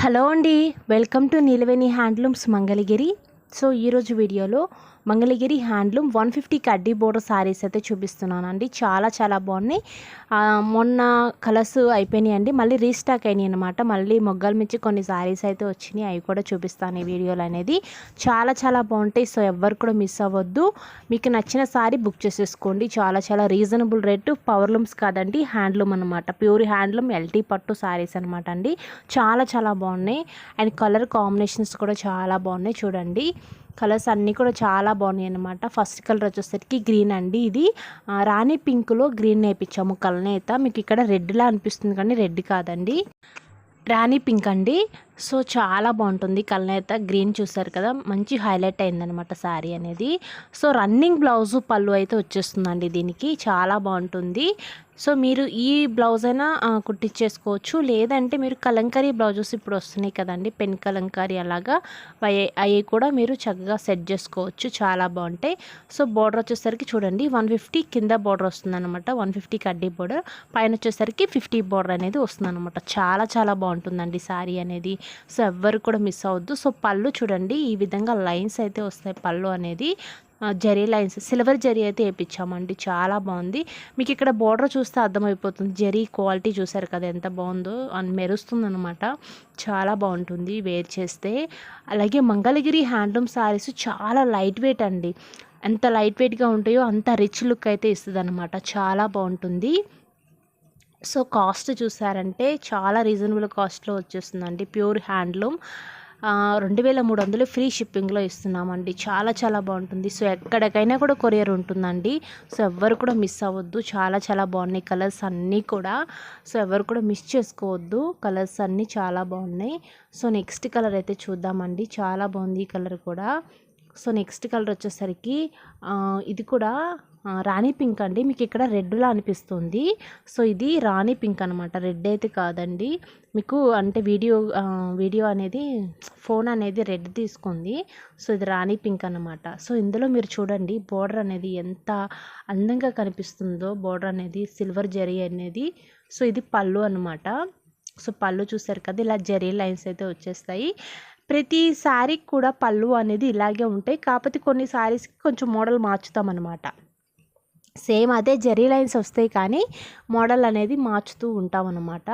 Hello అండి welcome to Neelaveni handlooms Mangalagiri. So ఈరోజు వీడియోలో మంగళగిరి హ్యాండ్లూమ్ వన్ ఫిఫ్టీ కడ్డీ బోర్డర్ శారీస్ అయితే చూపిస్తున్నానండి. చాలా చాలా బాగున్నాయి. మొన్న కలర్స్ అయిపోయినాయి అండి మళ్ళీ రీస్టాక్ అయినాయి అనమాట మళ్ళీ మొగ్గల మించి కొన్ని శారీస్ అయితే వచ్చినాయి. అవి కూడా చూపిస్తాను ఈ వీడియోలు అనేది. చాలా చాలా బాగుంటాయి. సో ఎవరు కూడా మిస్ అవ్వద్దు. మీకు నచ్చిన శారీ బుక్ చేసేసుకోండి. చాలా చాలా రీజనబుల్ రేటు పవర్లూమ్స్ కాదండి. హ్యాండ్లూమ్ అనమాట ప్యూర్ హ్యాండ్లూమ్ ఎల్టీ పట్టు శారీస్ అనమాట అండి. చాలా చాలా బాగున్నాయి. అండ్ కలర్ కాంబినేషన్స్ కూడా చాలా బాగున్నాయి. చూడండి. కలర్స్ అన్నీ కూడా చాలా బాగున్నాయి అనమాట ఫస్ట్ కలర్ వచ్చేసరికి గ్రీన్ అండి ఇది. రాణి పింక్లో గ్రీన్ నేర్పించాము కలనేత. మీకు ఇక్కడ రెడ్లా అనిపిస్తుంది కానీ రెడ్ కాదండి. రాణి పింక్ అండి. సో చాలా బాగుంటుంది. కలనేత గ్రీన్ చూసారు కదా? మంచి హైలైట్ అయిందనమాట శారీ అనేది. సో రన్నింగ్ బ్లౌజు పళ్ళు అయితే వచ్చేస్తుందండి దీనికి. చాలా బాగుంటుంది. సో మీరు ఈ బ్లౌజ్ అయినా కుట్టించేసుకోవచ్చు. లేదంటే మీరు కలంకారీ బ్లౌజెస్ ఇప్పుడు వస్తున్నాయి కదండి పెన్ కలంకారీ అలాగా అవి అవి కూడా మీరు చక్కగా సెట్ చేసుకోవచ్చు. చాలా బాగుంటాయి. సో బోర్డర్ వచ్చేసరికి చూడండి వన్ ఫిఫ్టీ కింద బోర్డర్ వస్తుందన్నమాట. వన్ ఫిఫ్టీ కడ్డీ బోర్డర్ పైన వచ్చేసరికి ఫిఫ్టీ బోర్డర్ అనేది వస్తుందన్నమాట. చాలా చాలా బాగుంటుందండి శారీ అనేది. సో ఎవ్వరు కూడా మిస్ అవ్వద్దు. సో పళ్ళు చూడండి ఈ విధంగా లైన్స్ అయితే వస్తాయి పళ్ళు అనేది. జరీ లైన్స్ సిల్వర్ జరీ అయితే వేయించామండి చాలా బాగుంది. మీకు ఇక్కడ బోర్డర్ చూస్తే అర్థమైపోతుంది. జరీ క్వాలిటీ చూసారు కదా ఎంత బాగుందో అని మెరుస్తుంది అనమాట చాలా బాగుంటుంది వేర్ చేస్తే. అలాగే మంగళగిరి హ్యాండ్లూమ్ శారీస్ చాలా లైట్ వెయిట్ అండి. ఎంత లైట్ వెయిట్గా ఉంటాయో అంత రిచ్ లుక్ అయితే ఇస్తుంది చాలా బాగుంటుంది. సో కాస్ట్ చూసారంటే చాలా రీజనబుల్ కాస్ట్లో వచ్చేస్తుందండి. Pure handloom. రెండు వేల మూడు వందలు ఫ్రీ షిప్పింగ్లో ఇస్తున్నామండి. చాలా చాలా బాగుంటుంది. సో ఎక్కడికైనా కూడా కొరియర్ ఉంటుందండి. సో ఎవ్వరు కూడా మిస్ అవ్వద్దు. చాలా చాలా బాగున్నాయి కలర్స్ అన్నీ కూడా. సో ఎవరు కూడా మిస్ చేసుకోవద్దు. కలర్స్ అన్నీ చాలా బాగున్నాయి. సో నెక్స్ట్ కలర్ అయితే చూద్దామండి. చాలా బాగుంది ఈ కలర్ కూడా. సో నెక్స్ట్ కలర్ వచ్చేసరికి ఇది కూడా రాణి పింక్ అండి. మీకు ఇక్కడ రెడ్లా అనిపిస్తుంది. సో ఇది రాణి పింక్ అనమాట రెడ్ అయితే కాదండి. మీకు అంటే వీడియో వీడియో అనేది ఫోన్ అనేది రెడ్ తీసుకుంది. సో ఇది రాణి పింక్ అనమాట సో ఇందులో మీరు చూడండి బోర్డర్ అనేది ఎంత అందంగా కనిపిస్తుందో. బోర్డర్ అనేది సిల్వర్ జరీ అనేది. సో ఇది పళ్ళు అనమాట సో పళ్ళు చూసారు కదా ఇలా జరీ లైన్స్ అయితే వచ్చేస్తాయి. ప్రతి శారీకి కూడా పళ్ళు అనేది ఇలాగే ఉంటాయి. కాకపోతే కొన్ని శారీస్కి కొంచెం మోడల్ మార్చుతామన్నమాట. సేమ్ అదే జరీ లైన్స్ వస్తాయి కానీ మోడల్ అనేది మార్చుతూ ఉంటాం అన్నమాట.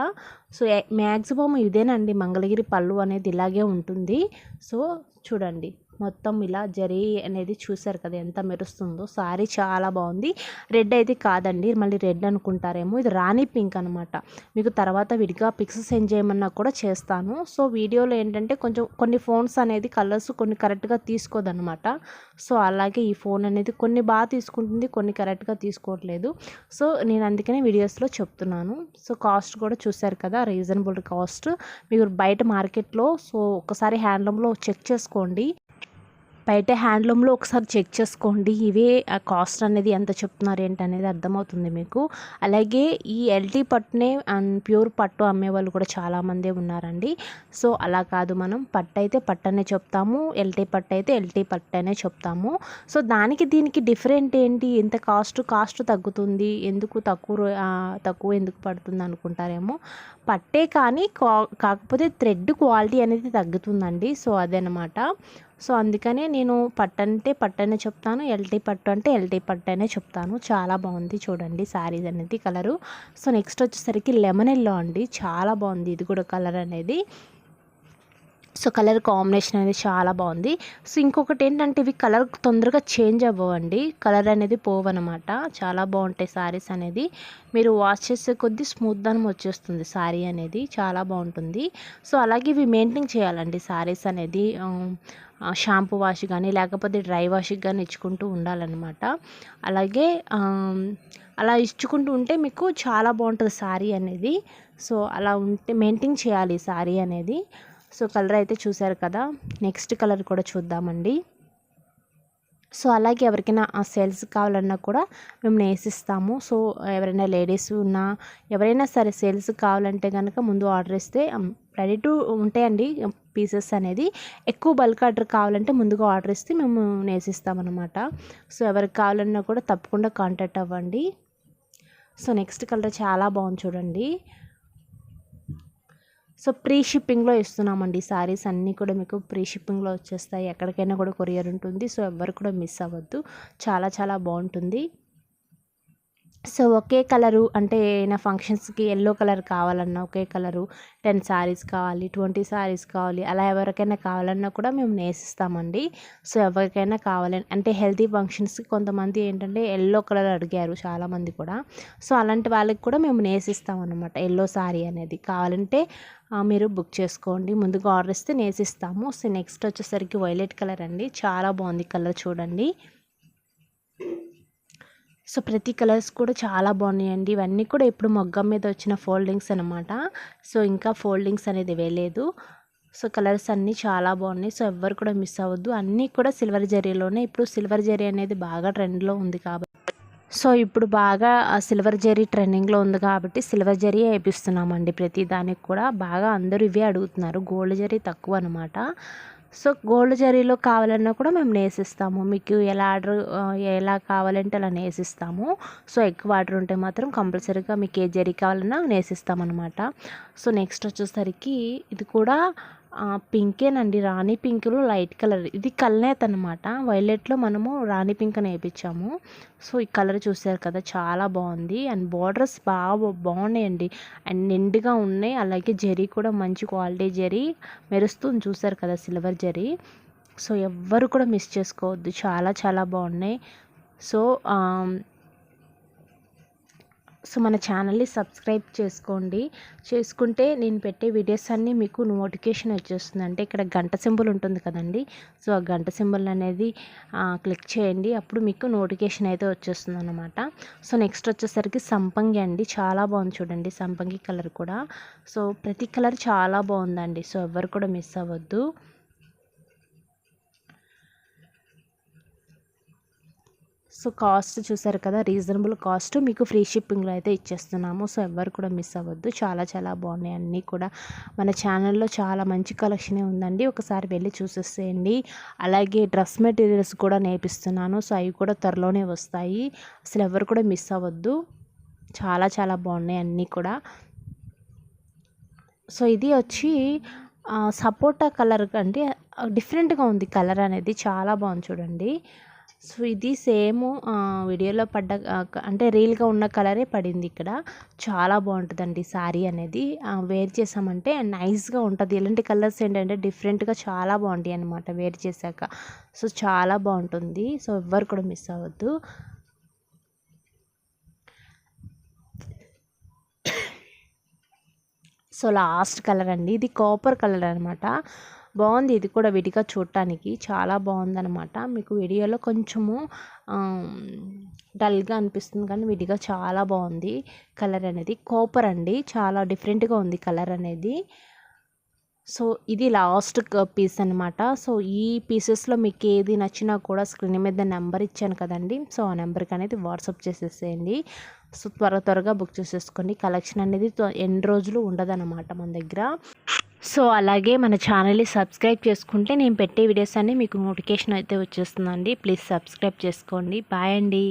సో మ్యాక్సిమం ఇదేనండి మంగళగిరి పళ్ళు అనేది ఇలాగే ఉంటుంది. సో చూడండి. మొత్తం ఇలా జరీ అనేది చూసారు కదా ఎంత మెరుస్తుందో. సారీ చాలా బాగుంది. రెడ్ అయితే కాదండి. మళ్ళీ రెడ్ అనుకుంటారేమో. ఇది రాణి పింక్ అనమాట మీకు తర్వాత విడిగా పిక్స్ సెండ్ చేయమన్నా కూడా చేస్తాను. సో వీడియోలో ఏంటంటే కొంచెం కొన్ని ఫోన్స్ అనేది కలర్స్ కొన్ని కరెక్ట్గా తీసుకోదనమాట సో అలాగే ఈ ఫోన్ అనేది కొన్ని బాగా తీసుకుంటుంది కొన్ని కరెక్ట్గా తీసుకోవట్లేదు. సో నేను అందుకనే వీడియోస్లో చెప్తున్నాను. సో కాస్ట్ కూడా చూశారు కదా రీజనబుల్ కాస్ట్ మీరు బయట మార్కెట్లో సో ఒకసారి హ్యాండ్లూమ్లో చెక్ చేసుకోండి. బయట హ్యాండ్లూమ్లో ఒకసారి చెక్ చేసుకోండి. ఇవే ఆ కాస్ట్ అనేది ఎంత చెప్తున్నారు ఏంటి అనేది అర్థమవుతుంది మీకు. అలాగే ఈ ఎల్టీ పట్టునే అండ్ ప్యూర్ పట్టు అమ్మే వాళ్ళు కూడా చాలామందే ఉన్నారండి. సో అలా కాదు మనం. పట్టు అయితే పట్టనే చెప్తాము. ఎల్టీ పట్టు అయితే ఎల్టీ పట్టనే చెప్తాము. సో దానికి దీనికి డిఫరెంట్ ఏంటి? ఎంత కాస్ట్? కాస్ట్ తగ్గుతుంది. ఎందుకు తక్కువ రో- తక్కువ ఎందుకు పడుతుంది అనుకుంటారేమో. పట్టే కానీ కా కాకపోతే థ్రెడ్ క్వాలిటీ అనేది తగ్గుతుందండి. సో అదనమాట. సో అందుకనే నేను పట్టు అంటే పట్టనే చెప్తాను ఎల్టీ పట్టు అంటే ఎల్టీ పట్టు అనే చెప్తాను. చాలా బాగుంది చూడండి శారీస్ అనేది కలరు సో నెక్స్ట్ వచ్చేసరికి లెమన్ ఎల్లో అండి. చాలా బాగుంది ఇది కూడా కలర్ అనేది. సో కలర్ కాంబినేషన్ అనేది చాలా బాగుంది. సో ఇంకొకటి ఏంటంటే ఇవి కలర్ తొందరగా చేంజ్ అవ్వండి కలర్ అనేది పోవన్నమాట చాలా బాగుంటాయి శారీస్ అనేది. మీరు వాష్ చేసే కొద్దీ స్మూత్ దానం వచ్చేస్తుంది శారీ అనేది. చాలా బాగుంటుంది. సో అలాగే ఇవి మెయింటైన్ చేయాలండి శారీస్ అనేది. షాంపూ వాష్ కానీ లేకపోతే డ్రై వాష్కి కానీ ఇచ్చుకుంటూ ఉండాలన్నమాట. అలాగే అలా ఇచ్చుకుంటూ ఉంటే మీకు చాలా బాగుంటుంది శారీ అనేది. సో అలా ఉంటే మెయింటైన్ చేయాలి శారీ అనేది. సో కలర్ అయితే చూసారు కదా. నెక్స్ట్ కలర్ కూడా చూద్దామండి. సో అలాగే ఎవరికైనా ఆ సేల్స్ కావాలన్నా కూడా మేము నేసిస్తాము. సో ఎవరైనా లేడీస్ ఉన్నా ఎవరైనా సరే సేల్స్ కావాలంటే కనుక ముందు ఆర్డర్ ఇస్తే రెడీ టు ఉంటాయండి పీసెస్ అనేది. ఎక్కువ బల్క్ ఆర్డర్ కావాలంటే ముందుగా ఆర్డర్ ఇస్తే మేము నేసిస్తామన్నమాట. సో ఎవరికి కావాలన్నా కూడా తప్పకుండా కాంటాక్ట్ అవ్వండి. సో నెక్స్ట్ కలర్ చాలా బాగుంది చూడండి. సో ప్రీ షిప్పింగ్లో ఇస్తున్నామండి. సారీస్ అన్నీ కూడా మీకు ప్రీ షిప్పింగ్లో వచ్చేస్తాయి. ఎక్కడికైనా కూడా కొరియర్ ఉంటుంది. సో ఎవ్వరు కూడా మిస్ అవ్వద్దు. చాలా చాలా బాగుంటుంది. సో ఒకే కలరు అంటే ఏదైనా ఫంక్షన్స్కి ఎల్లో కలర్ కావాలన్నా ఒకే కలరు టెన్ శారీస్ కావాలి ట్వంటీ శారీస్ కావాలి అలా ఎవరికైనా కావాలన్నా కూడా మేము నేసిస్తామండి. సో ఎవరికైనా కావాలని అంటే హెల్తీ ఫంక్షన్స్కి కొంతమంది ఏంటంటే ఎల్లో కలర్ అడిగారు చాలామంది కూడా. సో అలాంటి వాళ్ళకి కూడా మేము నేసిస్తాం అనమాట ఎల్లో శారీ అనేది. కావాలంటే మీరు బుక్ చేసుకోండి ముందుగా ఆర్డర్ ఇస్తే నేసిస్తాము. సో నెక్స్ట్ వచ్చేసరికి వైలెట్ కలర్ అండి చాలా బాగుంది కలర్ చూడండి. సో ప్రతి కలర్స్ కూడా చాలా బాగున్నాయండి. ఇవన్నీ కూడా ఇప్పుడు మొగ్గం మీద వచ్చిన ఫోల్డింగ్స్ అనమాట సో ఇంకా ఫోల్డింగ్స్ అనేది వేయలేదు. సో కలర్స్ అన్నీ చాలా బాగున్నాయి. సో ఎవ్వరు కూడా మిస్ అవ్వద్దు. అన్నీ కూడా సిల్వర్ జరీలోనే. ఇప్పుడు సిల్వర్ జరీ అనేది బాగా ట్రెండ్లో ఉంది కాబట్టి సో ఇప్పుడు బాగా సిల్వర్ జరీ ట్రెండింగ్లో ఉంది కాబట్టి సిల్వర్ జరీ వేపిస్తున్నామండి ప్రతి దానికి కూడా. బాగా అందరూ ఇవే అడుగుతున్నారు. గోల్డ్ జరీ తక్కువ అనమాట సో గోల్డ్ జరీలో కావాలన్నా కూడా మేము నేసిస్తాము. మీకు ఎలా ఆర్డర్ ఎలా కావాలంటే అలా నేసిస్తాము. సో ఎక్కువ ఆర్డర్ ఉంటే మాత్రం కంపల్సరీగా మీకు ఏ జరీ కావాలన్నా నేసిస్తామన్నమాట. సో నెక్స్ట్ వచ్చేసరికి ఇది కూడా పింకేనండి. రాణి పింక్లో లైట్ కలర్. ఇది కల్నేత్ అనమాట వైలెట్లో మనము రాణి పింక్ అని వేయించాము సో ఈ కలర్ చూసారు కదా చాలా బాగుంది. అండ్ బార్డర్స్ బాగా బాగున్నాయండి. అండ్ నిండుగా ఉన్నాయి. అలాగే జరీ కూడా మంచి క్వాలిటీ జరీ. మెరుస్తుంది చూసారు కదా సిల్వర్ జరీ. సో ఎవ్వరు కూడా మిస్ చేసుకోవద్దు. చాలా చాలా బాగున్నాయి. సో సో మన ఛానల్ని సబ్స్క్రైబ్ చేసుకోండి. చేసుకుంటే నేను పెట్టే వీడియోస్ అన్నీ మీకు నోటిఫికేషన్ వచ్చేస్తుంది. అంటే ఇక్కడ గంట సింబల్ ఉంటుంది కదండి. సో ఆ గంట సింబల్ అనేది క్లిక్ చేయండి. అప్పుడు మీకు నోటిఫికేషన్ అయితే వచ్చేస్తుంది అనమాట సో నెక్స్ట్ వచ్చేసరికి సంపంగి అండి. చాలా బాగుంది చూడండి సంపంగి కలర్ కూడా. సో ప్రతి కలర్ చాలా బాగుందండి. సో ఎవరు కూడా మిస్ అవ్వద్దు. సో కాస్ట్ చూసారు కదా రీజనబుల్ కాస్ట్ మీకు ఫ్రీ షిప్పింగ్లో అయితే ఇచ్చేస్తున్నాము. సో ఎవరు కూడా మిస్ అవ్వద్దు. చాలా చాలా బాగున్నాయి. అన్నీ కూడా మన ఛానల్లో చాలా మంచి కలెక్షనే ఉందండి. ఒకసారి వెళ్ళి చూసేసేయండి. అలాగే డ్రెస్ మెటీరియల్స్ కూడా నేర్పిస్తున్నాను సో అవి కూడా త్వరలోనే వస్తాయి. అసలు ఎవరు కూడా మిస్ అవ్వద్దు. చాలా చాలా బాగున్నాయి అన్నీ కూడా. సో ఇది వచ్చి సపోటా కలర్ అంటే డిఫరెంట్గా ఉంది కలర్ అనేది. చాలా బాగుంది చూడండి. సో ఇది సేమ్ వీడియోలో పడ్డ అంటే రీల్గా ఉన్న కలరే పడింది ఇక్కడ. చాలా బాగుంటుందండి శారీ అనేది. వేర్ చేసామంటే నైస్గా ఉంటుంది. ఇలాంటి కలర్స్ ఏంటంటే డిఫరెంట్గా చాలా బాగుంటాయి అనమాట వేర్ చేశాక. సో చాలా బాగుంటుంది. సో ఎవ్వరు కూడా మిస్ అవ్వద్దు. సో లాస్ట్ కలర్ అండి. ఇది కాపర్ కలర్ అనమాట బాగుంది. ఇది కూడా విడిగా చూడటానికి చాలా బాగుందనమాట మీకు వీడియోలో కొంచెము డల్గా అనిపిస్తుంది కానీ విడిగా చాలా బాగుంది. కలర్ అనేది కాపర్ అండి. చాలా డిఫరెంట్గా ఉంది కలర్ అనేది. సో ఇది లాస్ట్ పీస్ అనమాట సో ఈ పీసెస్లో మీకు ఏది నచ్చినా కూడా స్క్రీన్ మీద నెంబర్ ఇచ్చాను కదండి. సో ఆ నెంబర్కి అనేది వాట్సాప్ చేసేసేయండి. సో త్వర త్వరగా బుక్ చేసేసుకోండి. కలెక్షన్ అనేది ఎన్ని రోజులు ఉండదన్నమాట మన దగ్గర. సో అలాగే మన ఛానల్ని సబ్స్క్రైబ్ చేసుకుంటే నేను పెట్టే వీడియోస్ అన్నీ మీకు నోటిఫికేషన్ అయితే వచ్చేస్తుందండి. ప్లీజ్ సబ్స్క్రైబ్ చేసుకోండి. బాయ్ అండి.